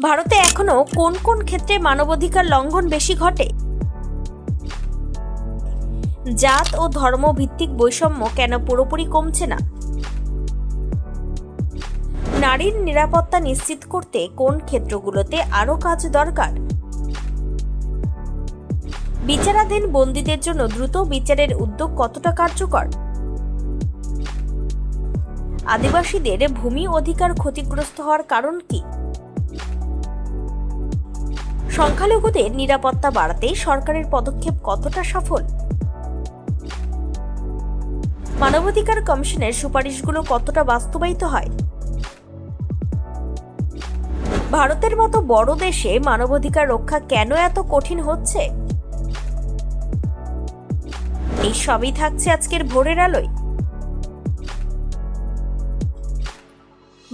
ভারতে এখনও কোন কোন ক্ষেত্রে মানবাধিকার লঙ্ঘন বেশি ঘটে? জাত ও ধর্ম ভিত্তিক বৈষম্য কেন পুরোপুরি কমছে না? নারীর নিরাপত্তা নিশ্চিত করতে কোন ক্ষেত্রগুলোতে আরও কাজ দরকার? বিচারাধীন বন্দীদের জন্য দ্রুত বিচারের উদ্যোগ কতটা কার্যকর? আদিবাসীদের ভূমি অধিকার ক্ষতিগ্রস্ত হওয়ার কারণ কি? সংখ্যালঘুদের নিরাপত্তা বাড়াতে সরকারের পদক্ষেপ কতটা সফল? মানবাধিকার কমিশনের সুপারিশগুলো কতটা বাস্তবায়িত হয়? ভারতের মতো বড় দেশে মানবাধিকার রক্ষা কেন এত কঠিন হচ্ছে? এই সবই থাকছে আজকের ভোরের আলোয়।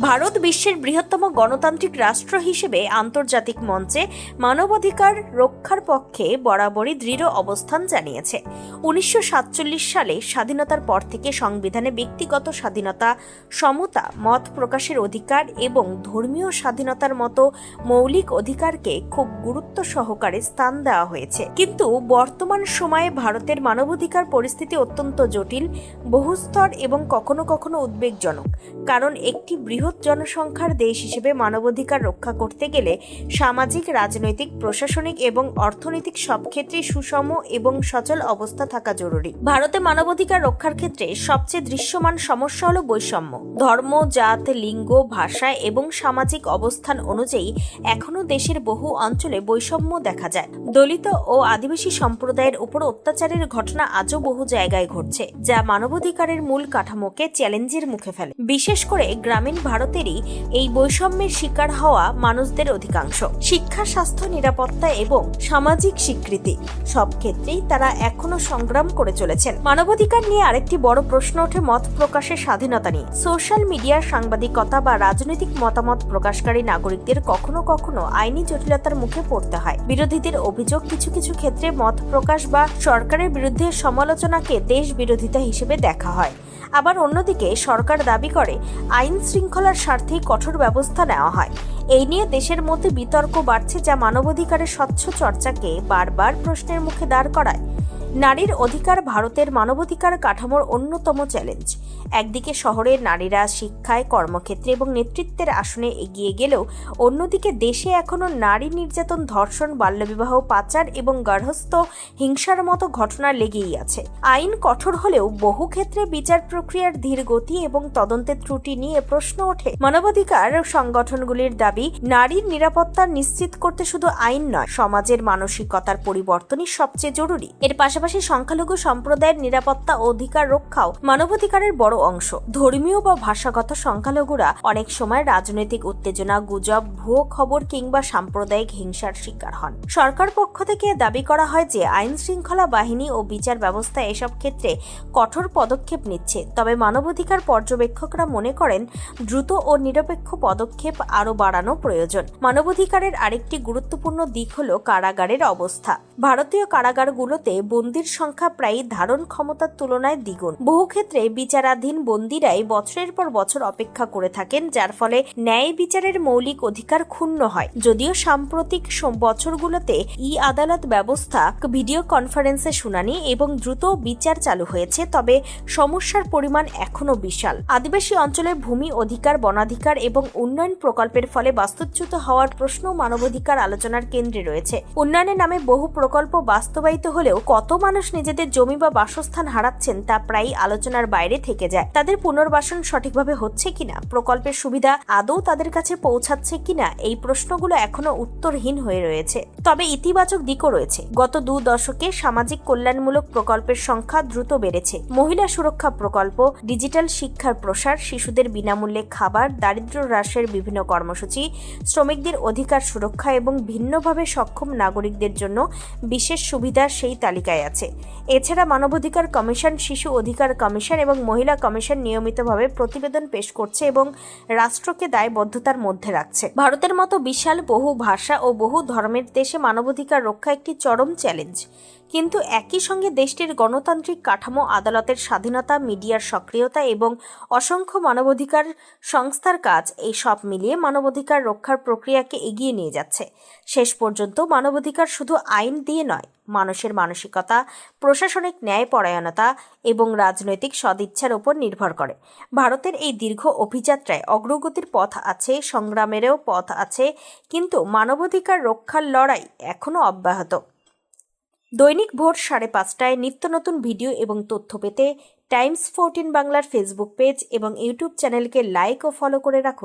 ভারত বিশ্বের বৃহত্তম গণতান্ত্রিক রাষ্ট্র হিসেবে আন্তর্জাতিক মঞ্চে মানবাধিকার রক্ষার পক্ষে বরাবরই দৃঢ় অবস্থান জানিয়েছে। উনিশশো সাতচল্লিশ সালে স্বাধীনতার পর থেকে সংবিধানে ব্যক্তিগত স্বাধীনতা, সমতা, মত প্রকাশের অধিকার এবং ধর্মীয় স্বাধীনতার মতো মৌলিক অধিকারকে খুব গুরুত্ব সহকারে স্থান দেওয়া হয়েছে। কিন্তু বর্তমান সময়ে ভারতের মানবাধিকার পরিস্থিতি অত্যন্ত জটিল, বহুস্তর এবং কখনো কখনো উদ্বেগজনক। কারণ একটি বৃহৎ জনসংখ্যার দেশ হিসেবে মানবাধিকার রক্ষা করতে গেলে সামাজিক, রাজনৈতিক, প্রশাসনিক এবং অর্থনৈতিক সব ক্ষেত্রে সুষম এবং সচল অবস্থা থাকা জরুরি। ভারতে মানবাধিকার রক্ষার ক্ষেত্রে সবচেয়ে দৃশ্যমান সমস্যা হল বৈষম্য। ধর্ম, জাত, লিঙ্গ, ভাষা এবং সামাজিক অবস্থান অনুযায়ী এখনও দেশের বহু অঞ্চলে বৈষম্য দেখা যায়। দলিত ও আদিবাসী সম্প্রদায়ের উপর অত্যাচারের ঘটনা আজও বহু জায়গায় ঘটছে, যা মানবাধিকারের মূল কাঠামোকে চ্যালেঞ্জের মুখে ফেলে। বিশেষ করে গ্রামীণ ভারতেরই এই বৈষম্যের শিকার হওয়া মানুষদের অধিকাংশ। শিক্ষা, স্বাস্থ্য, নিরাপত্তা এবং সামাজিক স্বীকৃতি সব ক্ষেত্রেই তারা এখনও সংগ্রাম করে চলেছেন। মানবাধিকার নিয়ে আরেকটি বড় প্রশ্ন ওঠে মত প্রকাশের স্বাধীনতা নিয়ে। সোশ্যাল মিডিয়ার সাংবাদিকতা বা রাজনৈতিক মতামত প্রকাশকারী নাগরিকদের কখনো কখনো আইনি জটিলতার মুখে পড়তে হয়। বিরোধীদের অভিযোগ কিছু কিছু ক্ষেত্রে মত প্রকাশ বা সরকারের বিরুদ্ধে সমালোচনাকে দেশ বিরোধিতা হিসেবে দেখা হয়। আবার অন্যদিকে সরকার দাবি করে, আইন শৃঙ্খলার স্বার্থেই কঠোর ব্যবস্থা নেওয়া হয়। এই নিয়ে দেশের মধ্যে বিতর্ক বাড়ছে যা মানবাধিকারের স্বচ্ছ চর্চাকে বারবার প্রশ্নের মুখে দাঁড় করায়। নারীর অধিকার ভারতের মানবাধিকার কাঠামোর অন্যতম চ্যালেঞ্জ। একদিকে শহরের নারীরা শিক্ষায়, কর্মক্ষেত্রে এবং নেতৃত্বের আসনে এগিয়ে গেলেও অন্যদিকে দেশে এখনও নারী নির্যাতন, ধর্ষণ, বাল্যবিবাহ, পাচার এবং গার্হস্থ হিংসার মতো ঘটনা লেগেই আছে। আইন কঠোর হলেও বহু ক্ষেত্রে বিচার প্রক্রিয়ার ধীর গতি এবং তদন্তের ত্রুটি নিয়ে প্রশ্ন ওঠে। মানবাধিকার সংগঠনগুলির দাবি, নারীর নিরাপত্তা নিশ্চিত করতে শুধু আইন নয়, সমাজের মানসিকতার পরিবর্তনই সবচেয়ে জরুরি। এর পাশাপাশি সংখ্যালঘু সম্প্রদায়ের নিরাপত্তা অধিকার রক্ষাও মানবাধিকারের বড় অংশ। ধর্মীয় বা ভাষাগত সংখ্যালঘুরা অনেক সময় রাজনৈতিক উত্তেজনা, গুজব, ভুয়ো খবর কিংবা সাম্প্রদায়িক হিংসার শিকার হন। সরকার পক্ষ থেকে দাবি করা হয় যে আইন শৃঙ্খলা বাহিনী ও বিচার ব্যবস্থা এসব ক্ষেত্রে কঠোর পদক্ষেপ নিচ্ছে। তবে মানবাধিকার পর্যবেক্ষকরা মনে করেন, দ্রুত ও নিরপেক্ষ পদক্ষেপ আরও বাড়ানো প্রয়োজন। মানবাধিকারের আরেকটি গুরুত্বপূর্ণ দিক হল কারাগারের অবস্থা। ভারতীয় কারাগারগুলোতে বন্দির সংখ্যা প্রায় ধারণ ক্ষমতার তুলনায় দ্বিগুণ। বহু ক্ষেত্রে বিচারাধীন বন্দিরাই বছরের পর বছর অপেক্ষা করে থাকেন, যার ফলে ন্যায় বিচারের মৌলিক অধিকার ক্ষুণ্ণ হয়। যদিও সাম্প্রতিক বছরগুলোতে ই আদালত ব্যবস্থা, ভিডিও কনফারেন্সে শুনানি এবং দ্রুত বিচার চালু হয়েছে, তবে সমস্যার পরিমাণ এখনও বিশাল। আদিবাসী অঞ্চলে ভূমি অধিকার, বনাধিকার এবং উন্নয়ন প্রকল্পের ফলে বাস্তুচ্যুত হওয়ার প্রশ্ন মানবাধিকার আলোচনার কেন্দ্রে রয়েছে। উন্নয়নের নামে বহু প্রকল্প বাস্তবায়িত হলেও কত মানুষ নিজেদের জমি বা বাসস্থান হারাচ্ছেন তা প্রায়ই আলোচনার বাইরে থেকে যায়। তাদের পুনর্বাসন সঠিকভাবে হচ্ছে কিনা, প্রকল্পের সুবিধা আদৌ তাদের কাছে পৌঁছাচ্ছে কিনা, এই প্রশ্নগুলো এখনও উত্তরহীন হয়ে রয়েছে। তবে ইতিবাচক দিকও রয়েছে। গত দু দশকে সামাজিক কল্যাণমূলক প্রকল্পের সংখ্যা দ্রুত বেড়েছে। মহিলা সুরক্ষা প্রকল্প, ডিজিটাল শিক্ষার প্রসার, শিশুদের বিনামূল্যে খাবার, দারিদ্র্য হ্রাসের বিভিন্ন কর্মসূচি, শ্রমিকদের অধিকার সুরক্ষা এবং ভিন্নভাবে সক্ষম নাগরিকদের জন্য বিশেষ সুবিধা সেই তালিকায় আছে। এছাড়া মানবাধিকার কমিশন, শিশু অধিকার কমিশন এবং মহিলা কমিশন নিয়মিতভাবে প্রতিবেদন পেশ করছে এবং রাষ্ট্রকে দায়বদ্ধতার মধ্যে রাখছে। ভারতের মতো বিশাল বহু ভাষা ও বহু ধর্মের দেশে মানবাধিকার রক্ষা একটি চরম চ্যালেঞ্জ। কিন্তু একই সঙ্গে দেশটির গণতান্ত্রিক কাঠামো, আদালতের স্বাধীনতা, মিডিয়ার সক্রিয়তা এবং অসংখ্য মানবাধিকার সংস্থার কাজ, এই সব মিলিয়ে মানবাধিকার রক্ষার প্রক্রিয়াকে এগিয়ে নিয়ে যাচ্ছে। শেষ পর্যন্ত মানবাধিকার শুধু আইন দিয়ে নয় মানুষের মানসিকতা, প্রশাসনিক ন্যায়পরায়ণতা এবং রাজনৈতিক সদিচ্ছার উপর নির্ভর করে। ভারতের এই দীর্ঘ অভিযাত্রায় অগ্রগতির পথ আছে, সংগ্রামেরও পথ আছে, কিন্তু মানবাধিকার রক্ষার লড়াই এখনও অব্যাহত। দৈনিক ভোর সাড়ে পাঁচটায় নিত্য নতুন ভিডিও এবং তথ্য পেতে টাইমস ফোরটিন বাংলার ফেসবুক পেজ এবং ইউটিউব চ্যানেলকে লাইক ও ফলো করে রাখুন।